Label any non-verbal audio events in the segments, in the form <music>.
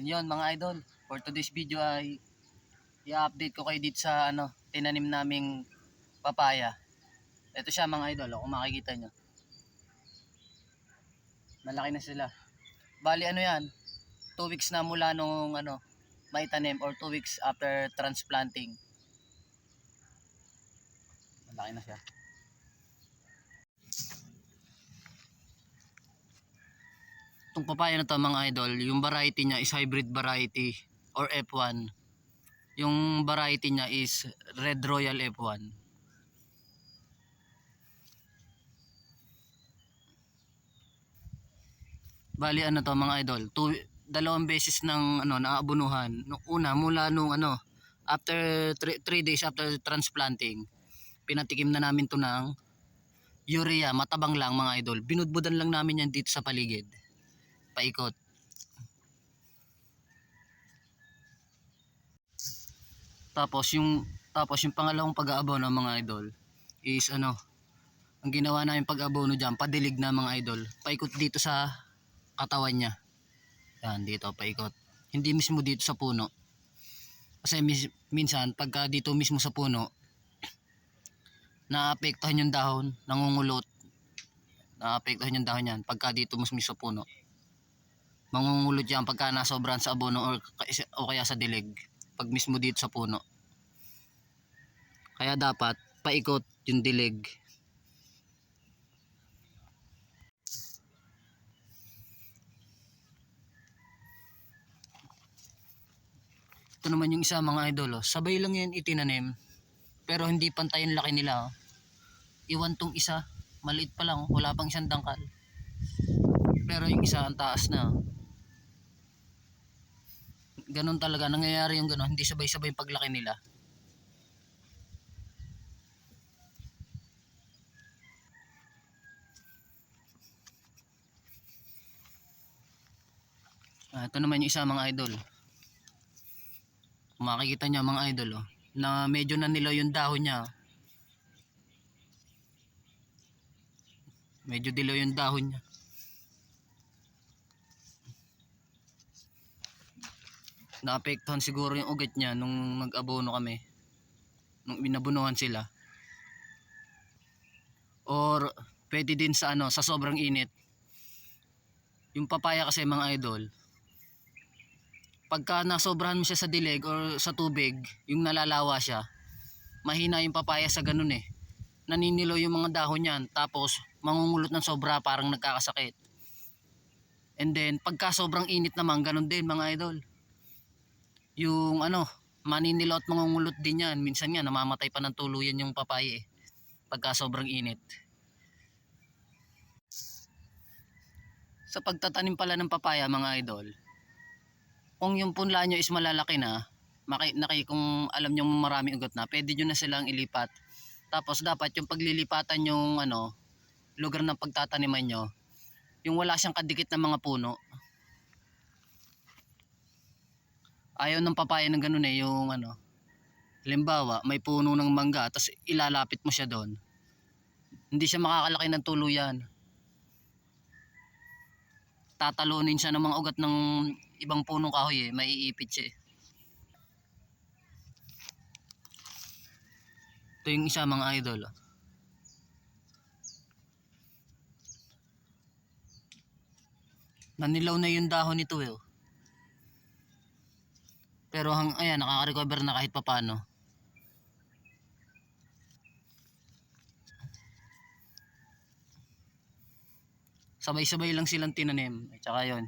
Yun mga idol. For today's video ay i-update ko kayo dito sa ano, tinanim naming papaya. Ito siya mga idol, oh, kung makikita nyo. Malaki na sila. Bali ano yan, 2 weeks na mula nung ano, may tanim or 2 weeks after transplanting. Malaki na siya. Itong papaya na to mga idol, yung variety niya is hybrid variety or F1. Yung variety niya is Red Royal F1. Bali ano to mga idol, two, dalawang beses ng ano naabunuhan. Nung una mula nung ano after 3 days after transplanting, pinatikim na namin to ng urea, matabang lang mga idol. Binudbudan lang namin yan dito sa paligid. Paikot. Tapos yung tapos yung pangalawang pag-aabono mga idol is ano ang ginawa namin pag-abono diyan padilig na mga idol. Paikot dito sa katawan niya. Yan dito paikot. Hindi mismo dito sa puno. Kasi mis- minsan pagka dito mismo sa puno <clears throat> naapektuhan yung dahon nangungulot. Naapektuhan yung dahon yan pagka dito mismo sa puno mangungulot yan pagka nasobran sa abono or, o kaya sa dilig pag mismo dito sa puno kaya dapat paikot yung dilig ito naman yung isa mga idol oh. sabay lang yan itinanim pero hindi pantay ang laki nila oh. iwan tong isa maliit pa lang wala pang isang dangkal pero yung isa ang taas na oh. Ganun talaga nangyayari yung ganun hindi sabay-sabay yung paglaki nila Ah, ito naman yung isa mga idol. Makikita niya mga idol oh, na medyo nanilaw yung dahon niya. Medyo dilaw yung dahon niya. Naapektuhan siguro yung ugat niya nung nag-abono kami. Nung binabunuhan sila. Or pwede din sa ano, sa sobrang init. Yung papaya kasi mga idol, pagka nasobrahan mo siya sa dilig or sa tubig, yung nalalawa siya, mahina yung papaya sa ganun eh. Naninilo yung mga dahon niyan, tapos mangungulot ng sobra parang nagkakasakit. And then, pagka sobrang init naman, ganun din mga idol. Yung ano, maninilo at mangungulot din yan. Minsan nga, namamatay pa ng tuluyan yung papaya eh. Pagka sobrang init. Sa pagtatanim pala ng papaya mga idol, kung yung punla nyo is malalaki na, maki, naki, kung alam nyo marami ugat na, pwede nyo na silang ilipat. Tapos dapat yung paglilipatan yung ano, lugar ng pagtataniman nyo, yung wala siyang kadikit na mga puno. Ayaw ng papaya ng ganun eh, yung ano, halimbawa, may puno ng mangga, tapos ilalapit mo siya doon. Hindi siya makakalaki ng tuluyan. Tatalunin siya ng mga ugat ng ibang punong kahoy eh, maiipit siya eh. Ito yung isa mga idol. oh. Nanilaw na yung dahon nito eh. oh. Pero hang, ayan, nakaka-recover na kahit papano. Sabay-sabay lang silang tinanim. At saka yun,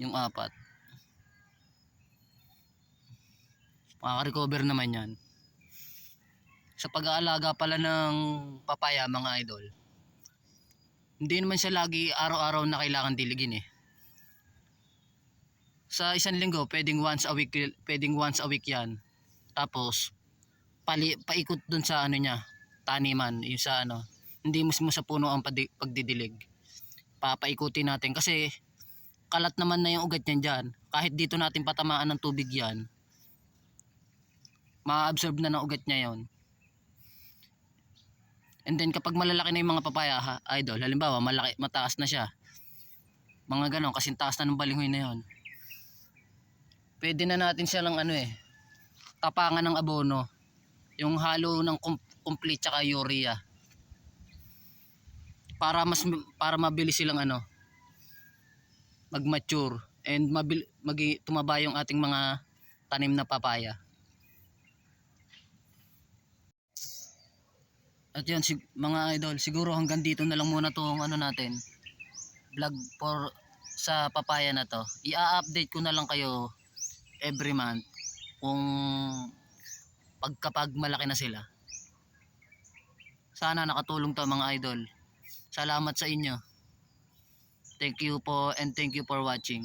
yung apat. Makaka-recover naman yan. Sa pag-aalaga pala ng papaya mga idol, hindi naman siya lagi araw-araw na kailangan diligin eh. Sa isang linggo, pwedeng once a week, pwedeng once a week yan. Tapos, pali, paikot dun sa ano niya, taniman, yung sa ano, hindi mismo sa puno ang pagdidilig. Papaikutin natin kasi kalat naman na yung ugat niyan dyan. Kahit dito natin patamaan ng tubig yan, ma-absorb na ng ugat niya yon. And then kapag malalaki na yung mga papaya, ha, idol, halimbawa malaki, mataas na siya. Mga ganon, kasi taas na ng balinghoy na yon. Pwede na natin siya lang ano eh, tapangan ng abono. Yung halo ng com- complete tsaka urea. Para mas para mabilis silang ano mag-mature and mabil, magi, tumaba yung ating mga tanim na papaya. At yun, sig- mga idol, siguro hanggang dito na lang muna tong ano natin, vlog for sa papaya na to. I-update ko na lang kayo every month kung pag kapag malaki na sila. Sana nakatulong to mga idol. Salamat sa inyo. Thank you po and thank you for watching.